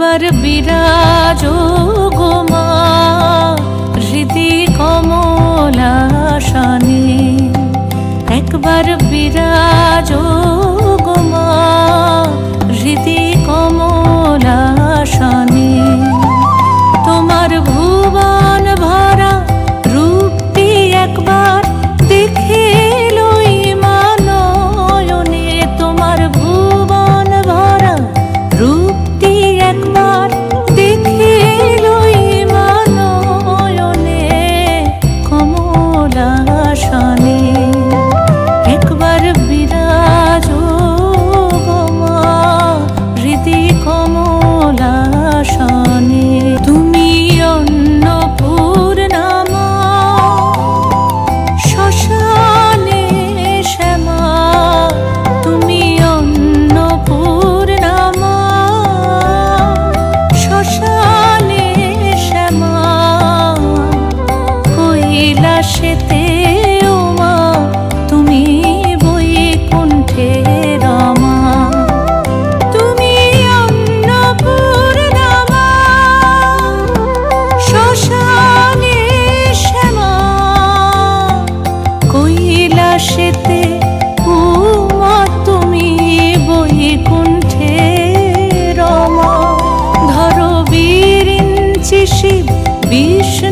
একবার বিরাজ গো মা হৃদি কমলাসনে একবার বিরাজ আকাশেতে মা তুমি বই কণ্ঠে রামা। তুমি অন্নপূর্ণামা শ্মশানে শ্যামা। কৈলাসেতে উমা, তুমি বইয়ে কণ্ঠে রমা। ধরো বীর শিব বিষ্ণু